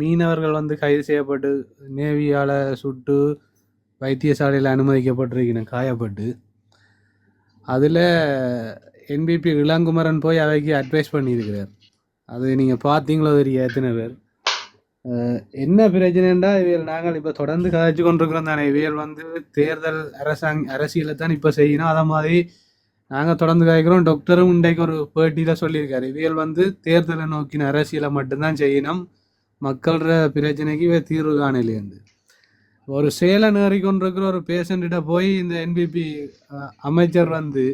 மீனவர்கள் வந்து கைது செய்யப்பட்டு நேவியால சுட்டு வைத்தியசாலையில் அனுமதிக்கப்பட்டிருக்கணும் காயப்பட்டு அதில் என்பிபி இளங்குமரன் போய் அவைக்கு அட்வைஸ் பண்ணியிருக்கிறார். அது நீங்கள் பார்த்தீங்களோ தெரிய எத்தனை பேர்? என்ன பிரச்சனைண்டா இவியல் நாங்கள் இப்போ தொடர்ந்து கதைச்சு கொண்டிருக்கிறோம் தானே. இவியல் வந்து தேர்தல் அரசாங்க அரசியலை தான் இப்போ செய்யணும். அதை மாதிரி நாங்கள் தொடர்ந்து கதைக்கிறோம். டாக்டரும் இன்றைக்கு ஒரு பேட்டியில் சொல்லியிருக்காரு. இவியல் வந்து தேர்தலை நோக்கின அரசியலை மட்டும்தான் செய்யணும். மக்களோட பிரச்சனைக்கு இவ தீர்வு காணலேருந்து ஒரு சேலை நேறி கொண்டிருக்கிற ஒரு பேஷண்ட்டிட்ட போய் இந்த என்பிபி அமைச்சர் வந்து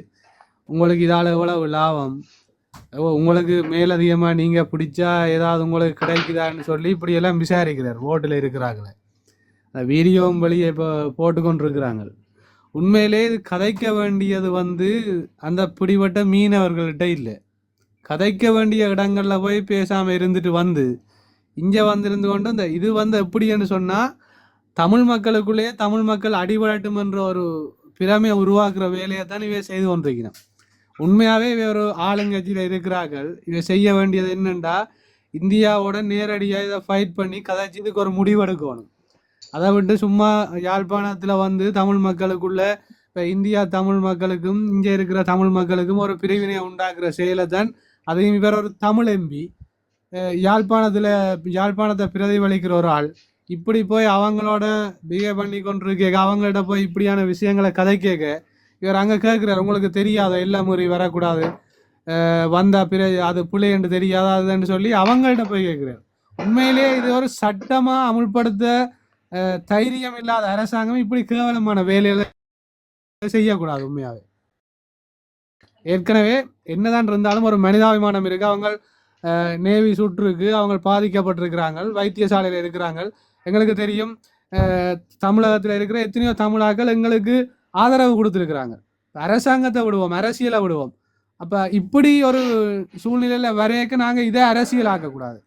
உங்களுக்கு இதால் எவ்வளவு லாபம்? ஓ, உங்களுக்கு மேலதிகமாக நீங்கள் பிடிச்சா ஏதாவது உங்களுக்கு கிடைக்குதான்னு சொல்லி இப்படியெல்லாம் விசாரிக்கிறார். ஓட்டில் இருக்கிறாங்களே. அந்த வீடியோவும் வெளியே இப்போ போட்டுக்கொண்டிருக்கிறாங்க உண்மையிலே இது கதைக்க வேண்டியது வந்து அந்த பிடிபட்ட மீனவர்கள்கிட்ட இல்லை. கதைக்க வேண்டிய இடங்களில் போய் பேசாமல் இருந்துட்டு வந்து இங்கே வந்திருந்து கொண்டு இந்த இது வந்து எப்படின்னு சொன்னால் தமிழ் மக்களுக்குள்ளேயே தமிழ் மக்கள் அடிபடட்டும் என்ற ஒரு பிரமையை உருவாக்குற வேலையை தான் இவை செய்து கொண்டிருக்கிறோம் உண்மையாகவே இவை ஒரு ஆளுங்கட்சியில் இருக்கிறார்கள். இவை செய்ய வேண்டியது என்னண்டா இந்தியாவோட நேரடியாக இதை ஃபைட் பண்ணி கதைச்சு இதுக்கு ஒரு முடிவெடுக்கணும். அதை விட்டு சும்மா யாழ்ப்பாணத்தில் வந்து தமிழ் மக்களுக்குள்ள இப்போ இந்தியா தமிழ் மக்களுக்கும் இங்கே இருக்கிற தமிழ் மக்களுக்கும் ஒரு பிரிவினை உண்டாக்குற செயலை தான் அதையும் இவர் ஒரு தமிழ் எம்பி. யாழ்ப்பாணத்தில் யாழ்ப்பாணத்தை பிரதிபலிக்கிற ஒரு ஆள். இப்படி போய் அவங்களோட பிஹேவ் பண்ணி கொண்டிருக்க அவங்கள்ட்ட போய் இப்படியான விஷயங்களை கதை கேட்க. இவர் அங்கே கேட்குறாரு உங்களுக்கு தெரியாத? எல்லா முறை வரக்கூடாது. அஹ் வந்தா பிற அது பிள்ளை என்று தெரியாதா? அதுன்னு சொல்லி அவங்கள்ட்ட போய் கேட்குறாரு. உண்மையிலேயே இது ஒரு சட்டமாக அமுல்படுத்த தைரியம் இல்லாத அரசாங்கம் இப்படி கேவலமான வேலையில செய்யக்கூடாது உண்மையாகவே ஏற்கனவே என்னதான் இருந்தாலும் ஒரு மனிதாபிமானம் இருக்கு. அவங்க நேவி சுற்றுக்கு அவங்க பாதிக்கப்பட்டிருக்கிறாங்க. வைத்தியசாலையில் இருக்கிறாங்க. எங்களுக்கு தெரியும் தமிழகத்தில் இருக்கிற எத்தனையோ தமிழாக்கள் எங்களுக்கு ஆதரவு கொடுத்துருக்குறாங்க. அரசாங்கத்தை விடுவோம் அரசியலை விடுவோம். அப்போ இப்படி ஒரு சூழ்நிலையில் வரையக்க நாங்கள் இதை அரசியல் ஆக்கக்கூடாது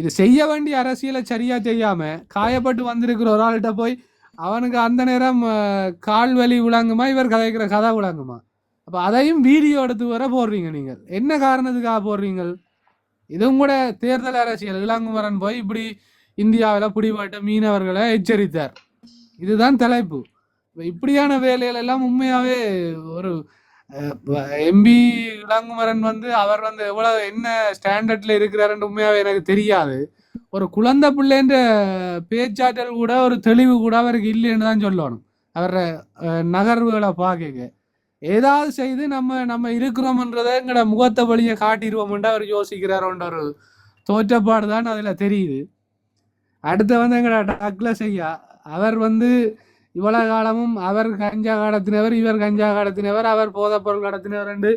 இது செய்ய வேண்டிய அரசியலை சரியாக செய்யாமல் காயப்பட்டு வந்திருக்கிற ஒரு ஆள்கிட்ட போய் அவனுக்கு அந்த நேரம் கால் வலி விளங்குமா? இவர் கதைக்கிற கதை விளங்குமா? அப்போ அதையும் வீடியோ எடுத்து வர போடுறீங்க நீங்கள். என்ன காரணத்துக்காக போடுறீங்கள்? இதுவும் கூட தேர்தல் அரசியல். இளங்குமரன் போய் இப்படி இந்தியாவில் பிடிபட்ட மீனவர்களை எச்சரித்தார். இதுதான் தலைப்பு. இப்படியான வேலைகள் எல்லாம் உண்மையாவே ஒரு எம்பி இளங்குமரன் வந்து அவர் வந்து எவ்வளவு என்ன ஸ்டாண்டர்ட்ல இருக்கிறாருன்னு உண்மையாவே எனக்கு தெரியாது. ஒரு குழந்தை பிள்ளைன்ற பேச்சாற்றல் கூட ஒரு தெளிவு கூட அவருக்கு இல்லைன்னு தான் சொல்லணும். அவர நகர்வுகளை பார்க்க. ஏதாவது செய்து நம்ம நம்ம இருக்கிறோம்ன்றதை எங்களோட முகத்தை வழியை காட்டிடுவோம்ன்ற அவர் யோசிக்கிறாரோன்ற ஒரு தோற்றப்பாடு தான் அதில் தெரியுது. அடுத்து வந்து எங்கட டக்லஸ் ஐயா அவர் வந்து இவ்வளவு காலமும் அவர் கஞ்சா காலத்தினவர் இவர் கஞ்சா காலத்தினவர் அவர் போதைப்பொருள் கடத்தினவர் என்று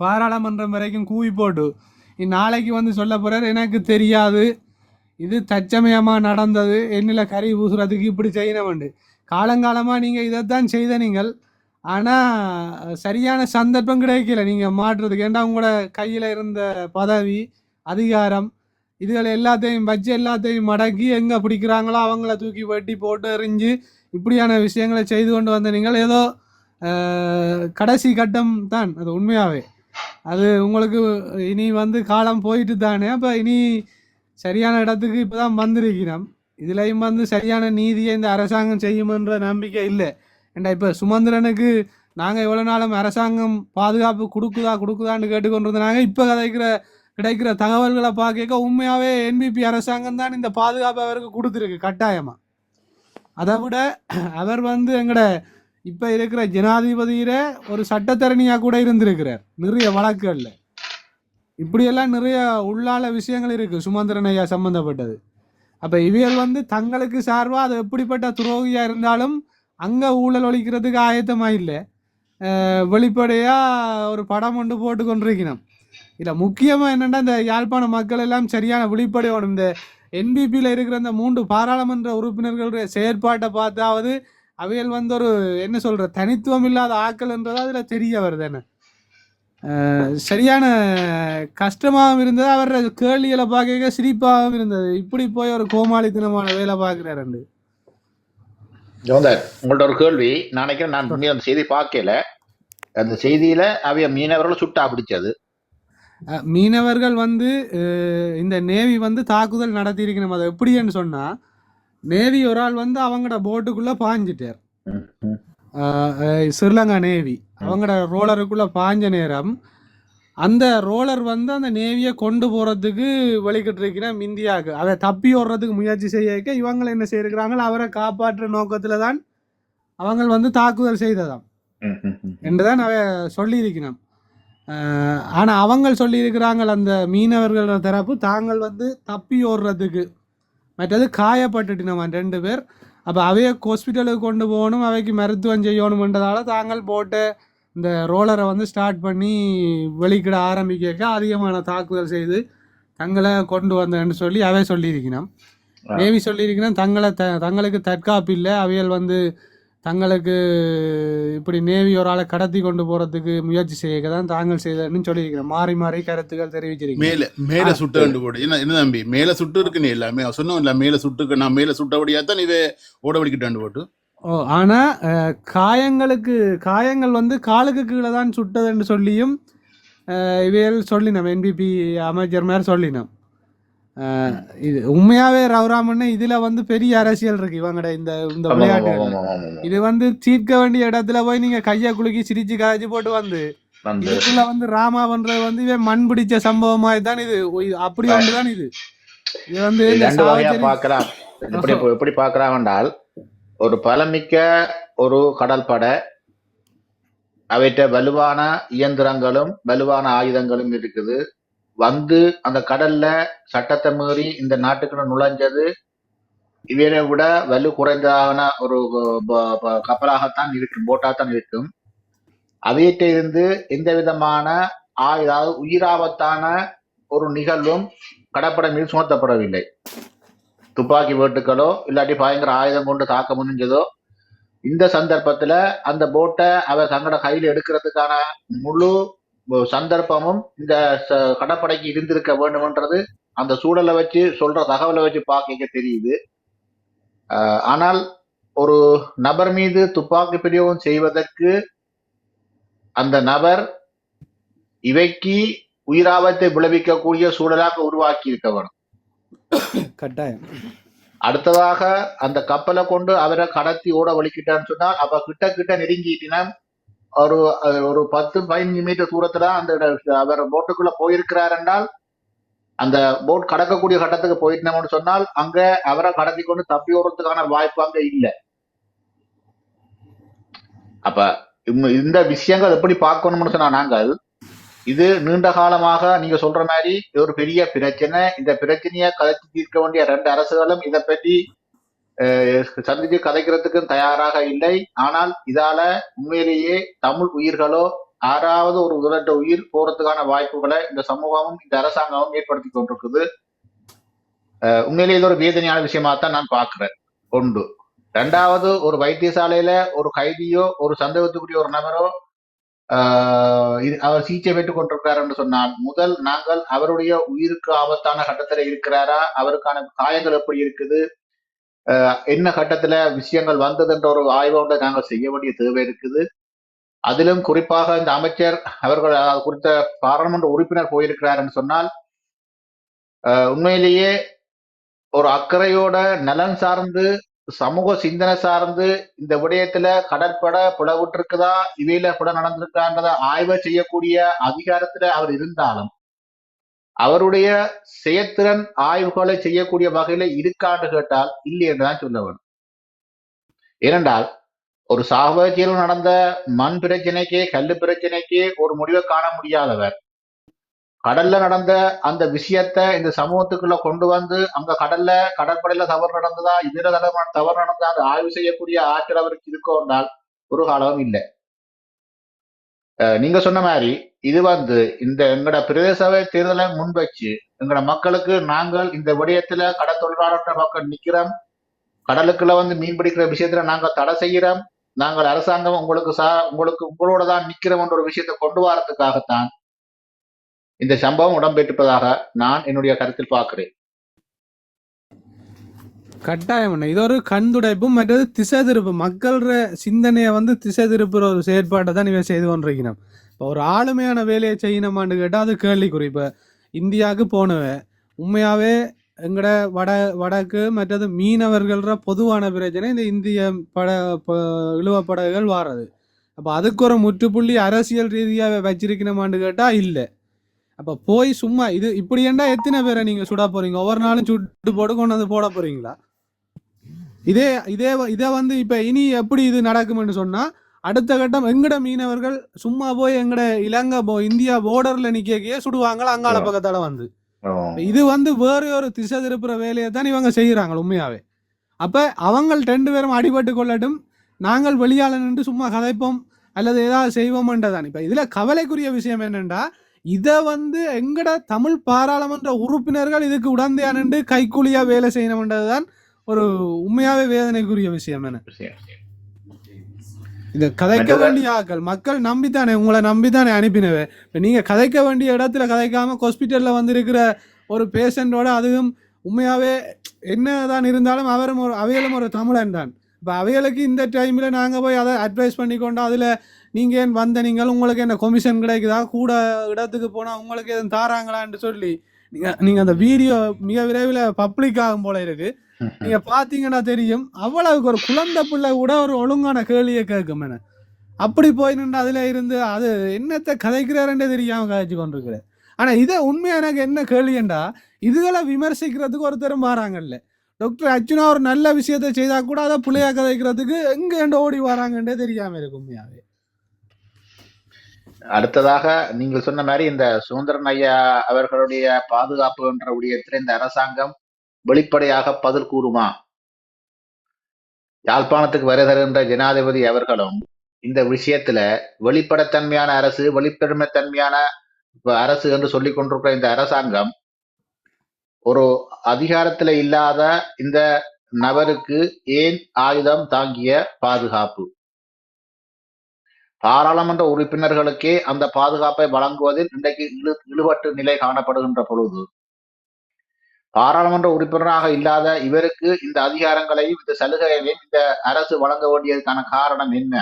பாராளுமன்றம் வரைக்கும் கூவி போட்டு இந்நாளைக்கு வந்து சொல்ல போகிறார் எனக்கு தெரியாது. இது தச்சமயமாக நடந்தது. என்னில் கறி பூசுறதுக்கு இப்படி செய்யணும்ண்டு காலங்காலமாக நீங்கள் இதைத்தான் செய்த நீங்கள் ஆனால் சரியான சந்தர்ப்பம் கிடைக்கல. நீங்கள் மாற்றுறதுக்கு. ஏன்டா உங்களோட கையில் இருந்த பதவி அதிகாரம் இதுகள் எல்லாத்தையும் வச்சு எல்லாத்தையும் மடக்கி எங்கே பிடிக்கிறாங்களோ அவங்கள தூக்கி வெட்டி போட்டு எறிஞ்சு இப்படியான விஷயங்களை செய்து கொண்டு வந்த நீங்கள் ஏதோ கடைசி கட்டம் தான். அது உண்மையாகவே அது உங்களுக்கு இனி வந்து காலம் போயிட்டு தானே. அப்போ இனி சரியான இடத்துக்கு இப்போ தான் வந்திருக்கிறோம். இதுலேயும் வந்து சரியான நீதியை இந்த அரசாங்கம் செய்யுமென்ற நம்பிக்கை இல்லை. ஏண்டா இப்போ சுமந்திரனுக்கு நாங்கள் எவ்வளோ நாளும் அரசாங்கம் பாதுகாப்பு கொடுக்குதா கொடுக்குதான்னு கேட்டுக்கொண்டிருந்தாங்க இப்போ கிடைக்கிற கிடைக்கிற தகவல்களை பார்க்க உண்மையாகவே என்பிபி அரசாங்கம் தான் இந்த பாதுகாப்பு அவருக்கு கொடுத்துருக்கு கட்டாயமாக அதை விட அவர் வந்து எங்கட இப்போ இருக்கிற ஜனாதிபதியில ஒரு சட்டத்தரணியாக கூட இருந்திருக்கிறார் நிறைய வழக்குகளில். இப்படியெல்லாம் நிறைய உள்ளால விஷயங்கள் இருக்குது சுமந்திரன் ஐயா சம்மந்தப்பட்டது அப்போ இவியல் வந்து தங்களுக்கு சார்பாக அது எப்படிப்பட்ட துரோகியாக இருந்தாலும் அங்கே ஊழல் ஒழிக்கிறதுக்கு ஆயத்தமாக இல்லை வெளிப்படையாக ஒரு படம் ஒன்று போட்டு கொண்டிருக்கணும். இதில் முக்கியமாக என்னென்னா இந்த யாழ்ப்பாண மக்கள் எல்லாம் சரியான வெளிப்படையோட இந்த என்பிபியில் இருக்கிற அந்த மூன்று பாராளுமன்ற உறுப்பினர்களுடைய செயற்பாட்டை பார்த்தாவது அவைகள் வந்து ஒரு என்ன சொல்கிற தனித்துவம் இல்லாத ஆக்கள்ன்றது அதில் தெரிய வருது என்ன. சரியான கஷ்டமாகவும் இருந்தது. அவர் கேள்விகளை பார்க்க சிரிப்பாகவும் இருந்தது. இப்படி போய் ஒரு கோமாளித்தனமான வேலை பார்க்குறாரு ஜோந்தர் உங்கள்ட்ட ஒரு கேள்வி. நான் நினைக்கிறேன் நான் உண்மையா அந்த செய்தி பார்க்கல. அந்த செய்தியில அவைய மீனவர்களை சுட்டா பிடிச்சது. மீனவர்கள் வந்து இந்த நேவி வந்து தாக்குதல் நடத்தியிருக்கணும். அது எப்படின்னு சொன்னா நேவி ஒரு ஆள் வந்து அவங்களோட போட்டுக்குள்ள பாஞ்சிட்டார். ஸ்ரீலங்கா நேவி. அவங்களோட ரோலருக்குள்ள பாஞ்ச நேரம் அந்த ரோலர் வந்து அந்த நேவியை கொண்டு போறதுக்கு வெளிக்கிட்டு இருக்கிறோம் இந்தியாவுக்கு அதை தப்பி ஓடுறதுக்கு முயற்சி செய்ய இவங்க என்ன செய்யிருக்கிறாங்க அவரை காப்பாற்றுற நோக்கத்துல தான் அவங்க வந்து தாக்குதல் செய்ததாம். என்றுதான் அவ சொல்லியிருக்கணும் ஆனால் அவங்க சொல்லியிருக்கிறாங்க அந்த மீனவர்களோட தரப்பு தாங்கள் வந்து தப்பி ஓடுறதுக்கு. மற்றது காயப்பட்டுட்டினவா ரெண்டு பேர். அப்போ அவைய ஹாஸ்பிட்டலுக்கு கொண்டு போகணும் அவைக்கு மருத்துவம் செய்யணுமென்றதால தாங்கள் போட்ட இந்த ரோலரை வந்து ஸ்டார்ட் பண்ணி வெளிக்கிட ஆரம்பிக்க அதிகமான தாக்குதல் செய்து தங்களை கொண்டு வந்தேன்னு சொல்லி அவை சொல்லியிருக்கணும். நேவி சொல்லியிருக்கணும் தங்களை த தங்களுக்கு தற்காப்பு இல்லை. அவையல் வந்து தங்களுக்கு இப்படி நேவி ஒரு ஆளை கடத்தி கொண்டு போறதுக்கு முயற்சி செய்ய தான் தாங்கள் செய்தன்னு சொல்லியிருக்கிறேன் மாறி மாறி கருத்துக்கள் தெரிவிச்சிருக்கேன் மேல மேல சுட்டு கண்டு போடு. என்ன என்ன தம்பி? மேல சுட்டு இருக்கு நீ எல்லாமே சொன்னோம் இல்ல மேல சுட்டுக்கு நான் மேல சுட்டபடியா தான் இவ ஓட வலிக்கிட்டு போட்டு. ஓ ஆனா காயங்களுக்கு காயங்கள் வந்து காலுக்கு கீழே தான் சுட்டதுன்னு சொல்லியும் இவைகள் சொல்லினோம். என்பிபி அமைச்சர் மாதிரி சொல்லினோம். இது உண்மையாவே ரவுராமன்னு இதுல வந்து பெரிய அரசியல் இருக்கு. இவங்கட இந்த இந்த விளையாட்டு. இது வந்து தீர்க்க வேண்டிய இடத்துல போய் நீங்க கையை குலுக்கி சிரிச்சு காய்ச்சி போட்டு வந்து. இதுக்குள்ள வந்து ராமா பண்றது வந்து இவன் மண் பிடிச்ச சம்பவமாய் தான் இது. அப்படி ஒன்றுதான் இது. இது வந்து எப்படி எப்படி பார்க்கலாம். என்றால் ஒரு பலமிக்க ஒரு கடற்படை அவைட்ட வலுவான இயந்திரங்களும் வலுவான ஆயுதங்களும் இருக்குது. வந்து அந்த கடல்ல சட்டத்தை மீறி இந்த நாட்டுக்குள்ள நுழைஞ்சது இவனை விட வலு குறைந்தான ஒரு கப்பலாகத்தான் இருக்கும் போட்டாகத்தான் இருக்கும். அவையிட்ட இருந்து எந்த விதமான ஆயுத உயிராபத்தான ஒரு நிகழ்வும் கடற்படை மீது சுமத்தப்படவில்லை. துப்பாக்கி வேட்டுக்களோ இல்லாட்டி பயங்கர ஆயுதம் கொண்டு தாக்க முடிஞ்சதோ இந்த சந்தர்ப்பத்துல அந்த போட்டை அவர் தங்களோட கையில் எடுக்கிறதுக்கான முழு சந்தர்ப்பமும் இந்த ச- கடற்படைக்கு இருந்திருக்க வேண்டும்ன்றது அந்த சூழலை வச்சு சொல்ற தகவலை வச்சு பார்க்க தெரியுது. ஆனால் ஒரு நபர் மீது துப்பாக்கி பிரயோகம் செய்வதற்கு அந்த நபர் இவைக்கு உயிராபத்தை விளைவிக்கக்கூடிய சூழலாக உருவாக்கி இருக்க வேணும் கட்டாயம். அடுத்ததாக அந்த கப்பலை கொண்டு அவரை கடத்தி ஓட வலிக்கிட்டான்னு சொன்னால் அப்ப கிட்ட கிட்ட நெருங்கிட்டினா ஒரு ஒரு பத்து பதினஞ்சு மீட்டர் தூரத்துல அந்த அவர் போட்டுக்குள்ள போயிருக்கிறார் என்றால் அந்த போட் கடக்கக்கூடிய கட்டத்துக்கு போயிட்டோம்னு சொன்னால் அங்க அவரை கடத்தி கொண்டு தப்பி ஓடுறதுக்கான வாய்ப்பு அங்க இல்லை. அப்ப இந்த- இந்த விஷயங்கள் எப்படி பார்க்கணும்னு சொன்னா நாங்கள் இது நீண்ட காலமாக நீங்க சொல்ற மாதிரி இது ஒரு பெரிய பிரச்சனை. இந்த பிரச்சனையை கதைச்சு தீர்க்க வேண்டிய ரெண்டு அரசுகளும் இதை பற்றி அஹ், சந்திச்சு கதைக்கிறதுக்கும் தயாராக இல்லை. ஆனால் இதால உண்மையிலேயே தமிழ் உயிர்களோ ஆறாவது ஒரு உதட்ட உயிர் போறதுக்கான வாய்ப்புகளை இந்த சமூகமும் இந்த அரசாங்கமும் ஏற்படுத்தி கொண்டிருக்குது. அஹ், உண்மையிலேயே இது ஒரு வேதனையான விஷயமா தான் நான் பார்க்கிறேன். ஒன்று. ரெண்டாவது ஒரு வைத்தியசாலையில ஒரு கைதியோ ஒரு சந்தேகத்துக்குரிய ஒரு நபரோ அவர் சிகிச்சை பெற்றுக் கொண்டிருக்கிறார் என்று சொன்னால் முதல் நாங்கள் அவருடைய உயிருக்கு ஆபத்தான கட்டத்துல இருக்கிறாரா? அவருக்கான காயங்கள் எப்படி இருக்குது? ஆஹ் என்ன கட்டத்துல விஷயங்கள் வந்தது என்ற ஒரு ஆய்வை நாங்கள் செய்ய வேண்டிய தேவை இருக்குது. அதிலும் குறிப்பாக இந்த அமைச்சர் அவர்கள் குறித்த பாராளுமன்ற உறுப்பினர் போயிருக்கிறார் என்று சொன்னால் ஆஹ் உண்மையிலேயே ஒரு அக்கறையோட நலன் சார்ந்து சமூக சிந்தனை சார்ந்து இந்த விடயத்துல கடற்பட புலவிட்டு இருக்குதா இவையில புல நடந்திருக்கான்றத ஆய்வு செய்யக்கூடிய அதிகாரத்துல அவர் இருந்தாலும் அவருடைய செயற்திறன் ஆய்வுகளை செய்யக்கூடிய வகையில இருக்கான்னு கேட்டால் இல்லை என்றுதான் சொல்ல வேணும். ஏனென்றால் ஒரு சாகவச்சியில் நடந்த மண் பிரச்சனைக்கு கல்லு பிரச்சனைக்கு ஒரு முடிவை காண முடியாதவர் கடல்ல நடந்த அந்த விஷயத்த இந்த சமூகத்துக்குள்ள கொண்டு வந்து அங்க கடல்ல கடற்படையில தவறு நடந்ததா இதர தவறு நடந்ததா அது ஆய்வு செய்யக்கூடிய ஆற்றல் அவருக்கு இருக்கோ என்றால் ஒரு காலமும் இல்லை. அஹ் நீங்க சொன்ன மாதிரி இது வந்து இந்த எங்கட பிரதேச சபை தேர்தலை முன் வச்சு எங்கட மக்களுக்கு நாங்கள் இந்த விடயத்துல கடல் தொழிலாளர்கள் மக்கள் நிக்கிறோம். கடலுக்குள்ள வந்து மீன் பிடிக்கிற விஷயத்துல நாங்க தடை செய்கிறோம். நாங்கள் அரசாங்கம் உங்களுக்கு சா உங்களுக்கு உங்களோட தான் நிக்கிறோம் என்ற ஒரு விஷயத்தை கொண்டு வரதுக்காகத்தான் இந்த சம்பவம் இடம்பெற்றிருப்பதாக நான் என்னுடைய கருத்தில் பார்க்கிறேன். கட்டாயம் அண்ணா. இது ஒரு கண்துடைப்பும் மற்றது திசை திருப்பு மக்களோட சிந்தனையை வந்து திசை திருப்புற ஒரு செயற்பாட்டை தான் இவன் செய்து கொண்டிருக்கணும் இப்போ ஒரு ஆளுமையான வேலையை செய்யணுமான்னு கேட்டால் அது கேள்விக்குறி. இப்போ இந்தியாவுக்கு போனவன் உண்மையாகவே எங்கட வட வடக்கு மற்றது மீனவர்கள பொதுவான பிரச்சனை இந்த இந்திய பட இழுவ படகுகள் வாரது. அப்போ அதுக்கு ஒரு முற்றுப்புள்ளி அரசியல் ரீதியாக வச்சிருக்கணுமான்னு கேட்டால் இல்லை. அப்போ போய் சும்மா இது இப்படி ஏண்டா எத்தனை பேரை நீங்கள் சுட போறீங்க? ஒவ்வொரு நாளும் சுட்டு போட்டு கொண்டு வந்து போட போறீங்களா? இதே இதே இதை வந்து இப்போ இனி எப்படி இது நடக்கும்னு சொன்னால் அடுத்த கட்டம் எங்கட மீனவர்கள் சும்மா போய் எங்கட இலங்கை போ இந்தியா போர்டரில் நிற்கே சுடுவாங்களா அங்காள பக்கத்தால வந்து. இது வந்து வேற ஒரு திசை திருப்புற வேலையை தான் இவங்க செய்கிறாங்க உண்மையாவே. அப்ப அவங்க ரெண்டு பேரும் அடிபட்டு கொள்ளட்டும் நாங்கள் வெளியால நின்று சும்மா கதைப்போம் அல்லது ஏதாவது செய்வோம்ன்றதான் இப்ப இதுல கவலைக்குரிய விஷயம் என்னன்னா இதை வந்து எங்கட தமிழ் பாராளுமன்ற உறுப்பினர்கள் இதுக்கு உடந்தையா நின்று கைக்கூலியா வேலை செய்யணும்ன்றதுதான் ஒரு உண்மையாவே வேதனைக்குரிய விஷயம் என்ன சரி. இந்த கதைக்க வேண்டிய ஆட்கள் மக்கள் நம்பித்தானே உங்களை நம்பித்தானே அனுப்பினவே இப்போ நீங்கள் கதைக்க வேண்டிய இடத்துல கதைக்காம ஹாஸ்பிட்டலில் வந்திருக்கிற ஒரு பேஷண்ட்டோட அதுவும் உண்மையாகவே என்னதான் இருந்தாலும் அவரும் ஒரு அவைகளும் ஒரு தமிழன் தான் இப்போ அவைகளுக்கு இந்த டைமில் நாங்கள் போய் அதை அட்வைஸ் பண்ணிக்கொண்டோம் அதில் நீங்கள் ஏன் வந்த நீங்கள் உங்களுக்கு என்ன கொமிஷன் கிடைக்குதா? கூட இடத்துக்கு போனால் உங்களுக்கு எதுவும் தாராங்களான்னு சொல்லி. நீங்கள் நீங்கள் அந்த வீடியோ மிக விரைவில் பப்ளிக் ஆகும் போல இருக்குது நீங்க பார்த்தீங்கன்னா தெரியும் அவ்வளவுக்கு ஒரு குழந்தை பிள்ளை கூட ஒரு ஒழுங்கான கேள்வியை கேட்கும் என்ன அப்படி போய் நின்று அதுல இருந்து அது என்னத்தை கதைக்கிறாருன்றே தெரியாமல் கதைச்சு கொண்டிருக்கிறேன் ஆனா இதை உண்மையாக எனக்கு என்ன கேள்விண்டா இதுகளை விமர்சிக்கிறதுக்கு ஒருத்தரும் வராங்கல்ல டாக்டர் அர்ஜுனா ஒரு நல்ல விஷயத்தை செய்தால் கூட அதை பிள்ளையாக கதைக்கிறதுக்கு எங்கே ஓடி வராங்கன்றே தெரியாமல் இருக்கும் உண்மையாவே. அடுத்ததாக நீங்கள் சொன்ன மாதிரி இந்த சுதந்திரன் ஐயா அவர்களுடைய பாதுகாப்பு என்ற விடயத்தில் இந்த அரசாங்கம் வெளிப்படையாக பதில் கூறுமா? யாழ்ப்பாணத்துக்கு வருகை தருகின்ற ஜனாதிபதி அவர்களும் இந்த விஷயத்துல வெளிப்படைத்தன்மையான அரசு வெளிப்பெருமைத்தன்மையான அரசு என்று சொல்லிக் கொண்டிருக்கிற இந்த அரசாங்கம் ஒரு அதிகாரத்துல இல்லாத இந்த நபருக்கு ஏன் ஆயுதம் தாங்கிய பாதுகாப்பு? பாராளுமன்ற உறுப்பினர்களுக்கே அந்த பாதுகாப்பை வழங்குவதில் இன்றைக்கு இழு இழுபட்டு நிலை காணப்படுகின்ற பொழுது பாராளுமன்ற உறுப்பினராக இல்லாத இவருக்கு இந்த அதிகாரங்களையும் இந்த சலுகைகளையும் இந்த அரசு வழங்க வேண்டியதுக்கான காரணம் என்ன?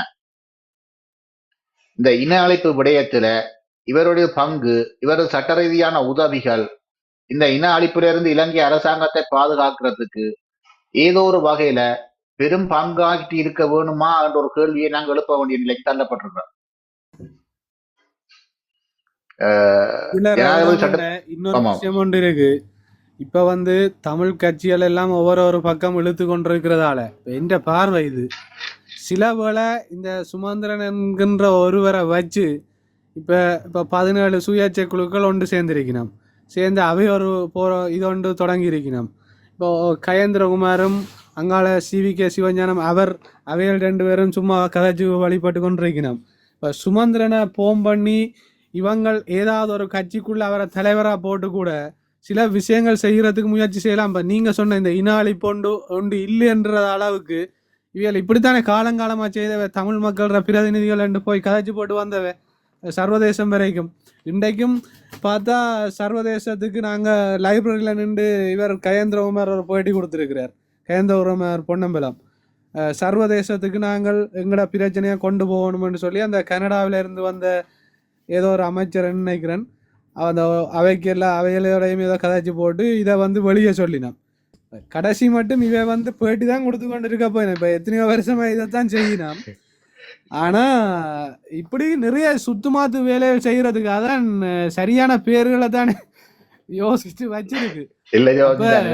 இந்த இன அழைப்பு விடயத்துல இவருடைய பங்கு இவரது சட்ட ரீதியான உதவிகள் இந்த இன அழிப்பிலிருந்து இலங்கை அரசாங்கத்தை பாதுகாக்கிறதுக்கு ஏதோ ஒரு வகையில பெரும் பங்காற்றி இருக்க வேணுமா என்ற ஒரு கேள்வியை நாங்கள் எழுப்ப வேண்டிய நிலைக்கு தள்ளப்பட்டிருக்கிறோம். இன்னொரு. விஷயம் ஒன்று இருக்கு. இப்ப வந்து தமிழ் கட்சிகள் எல்லாம் ஒவ்வொரு ஒரு பக்கம் இழுத்து கொண்டிருக்கிறதால என்ற பார்வை இது? சில வேளை இந்த சுமந்திரன் என்கின்ற ஒருவரை வச்சு இப்ப இப்ப பதினேழு சுயேட்சை குழுக்கள் ஒன்று சேர்ந்திருக்கணும். சேர்ந்து அவை ஒரு போற இது ஒன்று தொடங்கி இருக்கணும் இப்போ கயேந்திரகுமாரும் அங்காள சிவி கே சிவஞானம் அவர் அவைகள் ரெண்டு பேரும் சும்மா கதைச்சு வழிபட்டு கொண்டிருக்கணும் இப்போ சுமந்திரனை போம் பண்ணி இவங்கள் ஏதாவது ஒரு கட்சிக்குள்ள அவரை தலைவராக போட்டு கூட சில விஷயங்கள் செய்கிறதுக்கு முயற்சி செய்யலாம். இப்போ நீங்கள் சொன்ன இந்த இன பொண்டு ஒன்று இல்லைன்ற அளவுக்கு இவள் இப்படித்தானே காலங்காலமாக செய்தவ. தமிழ் மக்களோட பிரதிநிதிகள் என்று போய் கதைச்சு போட்டு வந்தவ. சர்வதேசம் வரைக்கும். இன்றைக்கும் பார்த்தா சர்வதேசத்துக்கு நாங்கள் லைப்ரரியில் நின்று இவர் கயேந்திரகுமார் ஒரு போயிட்டு கொடுத்துருக்கிறார். கயேந்திரகுமார் பொன்னம்பலம். சர்வதேசத்துக்கு நாங்கள் எங்களோட பிரச்சனையை கொண்டு போகணும்னு சொல்லி அந்த கனடாவில இருந்து வந்த ஏதோ ஒரு அமைச்சர் நினைக்கிறேன் அந்த அவைக்கு எல்லாம் அவைகளோடையும் ஏதோ கதைச்சு போட்டு இதை வந்து வெளியே சொல்லினான். கடைசி மட்டும் இவ வந்து பேட்டி தான் கொடுத்து கொண்டு இருக்க போயின இப்போ எத்தனையோ வருஷமா இதைத்தான் செய்யினான். ஆனா இப்படி நிறைய சுத்துமாத்து வேலைகள் செய்யறதுக்கு அதான் அஹ், சரியான பேர்களை தானே யோசிச்சு வச்சிருக்கு. அஹ்,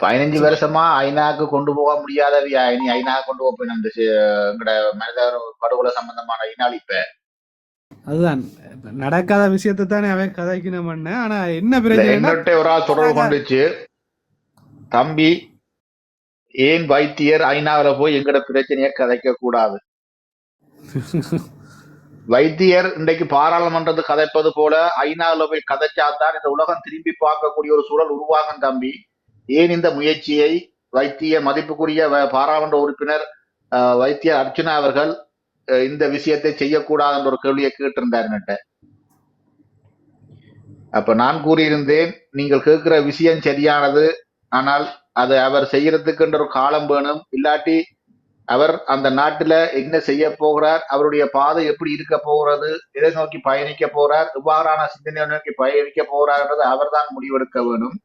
பதினஞ்சு வருஷமா ஐநாக்கு கொண்டு போக முடியாதவி இனி ஐநா கொண்டு போய் அந்த சி- எங்கட மனித படுகொலை சம்பந்தமான அதுதான் இப்ப நடக்காத விஷயத்தை தானே அவன் கதைக்கணும் பண்ண ஆனா என்ன பிரச்சனை ஒரு ஆள் தொடர்பு கொண்டுச்சு தம்பி ஏன் வைத்தியர் ஐநாவில போய் எங்கட பிரச்சனையை கதைக்க கூடாது வைத்தியர் இன்றைக்கு பாராளுமன்றத்து கதைப்பது போல ஐநாவில போய் கதைச்சாதான் இந்த உலகம் திரும்பி பார்க்கக்கூடிய ஒரு சூழல் உருவாகும் தம்பி ஏன் இந்த முயற்சியை வைத்திய மதிப்புக்குரிய வ- பாராளுமன்ற உறுப்பினர் அஹ், அர்ச்சனா அவர்கள் அஹ், இந்த விஷயத்தை செய்யக்கூடாது என்ற ஒரு கேள்வியை கேட்டிருந்தார் என்கிட்ட. அப்ப நான் கூறியிருந்தேன் நீங்கள் கேட்கிற விஷயம் சரியானது ஆனால் அதை அவர் செய்யறதுக்குன்ற ஒரு காலம் வேணும் இல்லாட்டி அவர் அந்த நாட்டுல என்ன செய்ய போகிறார் அவருடைய பாதை எப்படி இருக்க போகிறது எதை நோக்கி பயணிக்க போறார் இவ்வாறான சிந்தனையை நோக்கி பயணிக்க போறார்ன்றது அவர்தான் முடிவெடுக்க வேணும்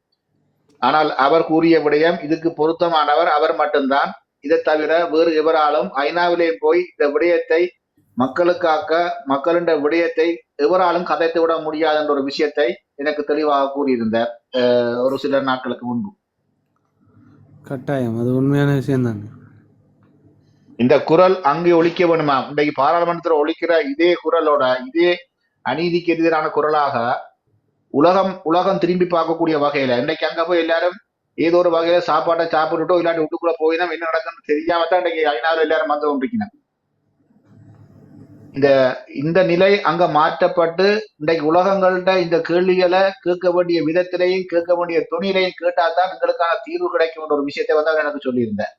ஆனால் அவர் கூறிய விடயம் இதுக்கு பொருத்தமானவர் அவர் மட்டும்தான். இதை தவிர வேறு எவராலும் ஐநாவிலே போய் இந்த விடயத்தை மக்களுக்காக மக்களின் விடயத்தை எவராலும் கதைத்து விட முடியாது என்ற ஒரு விஷயத்தை எனக்கு தெளிவாக கூறியிருந்தார் அஹ் ஒரு சில நாட்களுக்கு முன்பு. கட்டாயம். அது உண்மையான விஷயம் தானே இந்த குரல் அங்கே ஒழிக்க வேணுமா இன்றைக்கு பாராளுமன்றத்தில் ஒழிக்கிற இதே குரலோட இதே அநீதிக்கு எதிரான குரலாக உலகம் உலகம் திரும்பி பார்க்கக்கூடிய வகையில. இன்னைக்கு அங்க போய் எல்லாரும் ஏதோ ஒரு வகையில சாப்பாட்டை சாப்பிட்டுட்டோ இல்லாட்டி வீட்டுக்குள்ள தான் என்ன நடக்குன்னு தெரியாம தான் இன்னைக்கு ஐநாவில் எல்லாரும் வந்து கொண்டிருக்கிறாங்க. இந்த இந்த நிலை அங்க மாற்றப்பட்டு இன்றைக்கு உலகங்கள்ட்ட இந்த கேள்விகளை கேட்க வேண்டிய விதத்திலையும் கேட்க வேண்டிய துணியிலையும் கேட்டாதான் எங்களுக்கான தீர்வு கிடைக்கும் ஒரு விஷயத்தை வந்து அவர் எனக்கு சொல்லியிருந்தேன்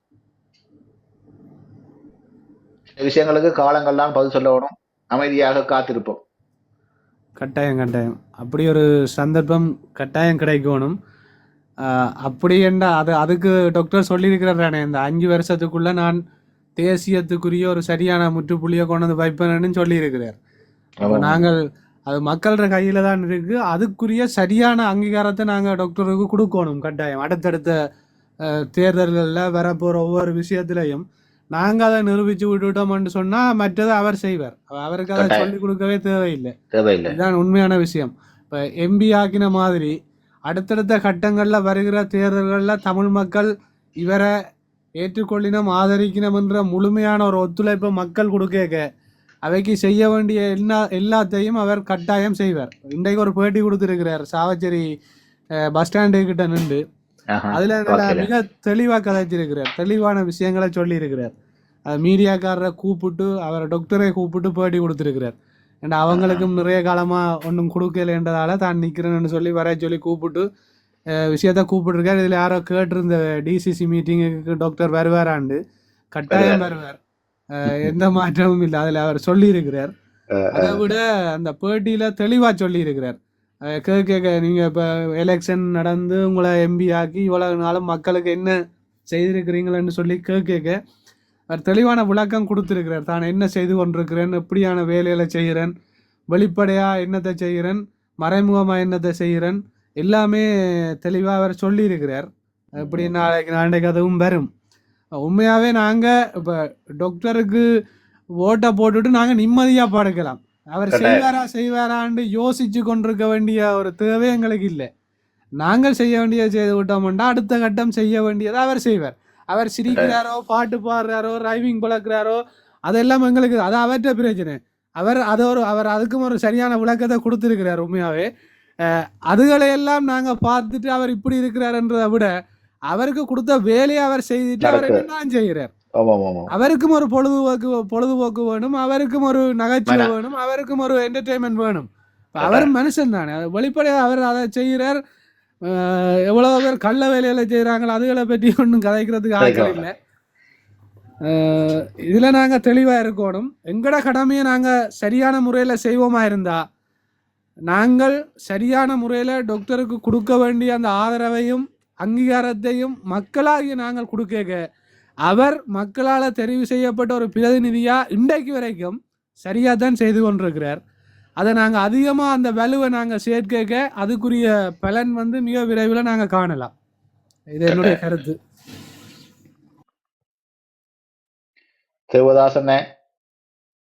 இந்த விஷயங்களுக்கு காலங்கள்லாம் பதில் சொல்லணும் அமைதியாக காத்திருப்போம். கட்டாயம் கட்டாயம். அப்படி ஒரு சந்தர்ப்பம் கட்டாயம் கிடைக்கணும். அப்படி என்ன அது அதுக்கு டாக்டர் சொல்லியிருக்கிறாரே இந்த அஞ்சு வருஷத்துக்குள்ள நான் தேசியத்துக்குரிய ஒரு சரியான முற்றுப்புள்ளியை கொண்டு வந்து வைப்பேன்னு சொல்லியிருக்கிறார். அப்போ நாங்கள் அது மக்களோட கையில தான் இருக்கு. அதுக்குரிய சரியான அங்கீகாரத்தை நாங்கள் டாக்டருக்கு கொடுக்கணும் கட்டாயம். அடுத்தடுத்த தேர்தல்கள்ல வரப்போற ஒவ்வொரு விஷயத்திலையும். நாங்க அதை நிரூபிச்சு விட்டுட்டோம்னு சொன்னா மற்றதை அவர் செய்வார். அவருக்கு அதை கட்டாயம். சொல்லி கொடுக்கவே தேவையில்லை. இதுதான் உண்மையான விஷயம். இப்போ எம்பி ஆக்கின மாதிரி அடுத்தடுத்த கட்டங்கள்ல வருகிற தேர்தல்கள்ல தமிழ் மக்கள் இவரை ஏற்றுக்கொள்ளினம் ஆதரிக்கணும் என்ற முழுமையான ஒரு ஒத்துழைப்பை மக்கள் கொடுக்க அவைக்கு செய்ய வேண்டிய எல்லா எல்லாத்தையும் அவர் கட்டாயம் செய்வார். இன்றைக்கு ஒரு பேட்டி கொடுத்திருக்கிறார். சாவச்சேரி பஸ் ஸ்டாண்டு கிட்ட நின்று. அதுல. மிக தெளிவா கதைச்சிருக்கிறார். தெளிவான விஷயங்களை சொல்லி இருக்கிறார் மீடியாக்காரரை கூப்பிட்டு அவரை டாக்டரை கூப்பிட்டு பேட்டி கொடுத்திருக்கிறார். ஏன்னா அவங்களுக்கும் நிறைய காலமா ஒன்றும் கொடுக்கலன்றதால தான் நிக்கிறேன்னு சொல்லி வர சொல்லி கூப்பிட்டு விஷயத்த கூப்பிட்டுருக்காரு. இதுல யாரோ கேட்டிருந்த டிசிசி மீட்டிங்குக்கு டாக்டர் வருவாராண்டு. கட்டாயம் வருவார். எந்த மாற்றமும் இல்லை. அதுல அவர் சொல்லி இருக்கிறார் அதை விட அந்த பேட்டியில தெளிவா சொல்லி இருக்கிறார் கேட்க கேட்க நீங்கள் இப்போ எலெக்ஷன் நடந்து உங்களை எம்பி ஆக்கி இவ்வளவு நாளும் மக்களுக்கு என்ன செய்திருக்கிறீங்களன்னு சொல்லி கேட்க கேட்க அவர் தெளிவான விளக்கம் கொடுத்துருக்கிறார். தான் என்ன செய்து கொண்டிருக்கிறேன்? எப்படியான வேலைகளை செய்கிறேன்? வெளிப்படையாக என்னத்தை செய்கிறேன்? மறைமுகமாக என்னத்தை செய்கிறேன்? எல்லாமே தெளிவாக அவர் சொல்லியிருக்கிறார். எப்படி நாளைக்கு நாளைக்கு அதுவும் வரும். உண்மையாகவே நாங்கள் இப்போ டாக்டருக்கு ஓட்டை போட்டுட்டு நாங்கள் நிம்மதியாக படுக்கலாம். அவர். செய்வாரா செய்வாரான்னு யோசிச்சு கொண்டிருக்க வேண்டிய ஒரு தேவை எங்களுக்கு இல்லை. நாங்கள் செய்ய வேண்டியதை செய்து விட்டோம்னா அடுத்த கட்டம் செய்ய வேண்டியதை அவர் செய்வார். அவர் சிரிக்கிறாரோ பாட்டு பாடுறாரோ டிரைவிங் பழக்கிறாரோ அதெல்லாம் எங்களுக்கு அது அவர்கிட்ட பிரச்சனை அவர் அது ஒரு அவர் அதுக்கும் ஒரு சரியான விளக்கத்தை கொடுத்துருக்கிறார் உண்மையாவே. அஹ், அதுகளையெல்லாம் நாங்க பார்த்துட்டு அவர் இப்படி இருக்கிறாருன்றதை விட அவருக்கு கொடுத்த வேலையை அவர் செய்துட்டு அவர். என்னதான் செய்கிறார்? அவருக்கும் ஒரு பொழுதுபோக்கு பொழுதுபோக்கு வேணும் அவருக்கும் ஒரு நகைச்சுவை வேணாம். அவருக்கும் ஒரு என்டர்டெயின்மெண்ட் வேணும். அவரும் மனுஷன் தானே. வெளிப்படையாக அவர் அதை செய்கிறார். எவ்வளவு பேர் கள்ள வேலையில செய்கிறாங்களோ அதுகளை பற்றி ஒன்றும் கதைக்கிறதுக்கு ஆட்கள் இல்லை. இதுல நாங்க தெளிவா இருக்கணும். எங்கட கடமையை நாங்க சரியான முறையில செய்வோமா இருந்தா நாங்கள் சரியான முறையில டாக்டருக்கு கொடுக்க வேண்டிய அந்த ஆதரவையும் அங்கீகாரத்தையும் மக்களாகிய நாங்கள் கொடுக்க அவர் மக்களால் தெரிவு செய்யப்பட்ட ஒரு பிரதிநிதியா இன்றைக்கு வரைக்கும் சரியாக தான் செய்து கொண்டிருக்கிறார். அதை நாங்கள் அதிகமாக அந்த வலுவை நாங்கள் சேர்க்க அதுக்குரிய பலன் வந்து மிக விரைவில் நாங்கள் காணலாம். இது என்னுடைய கருத்து. தேவதாசனே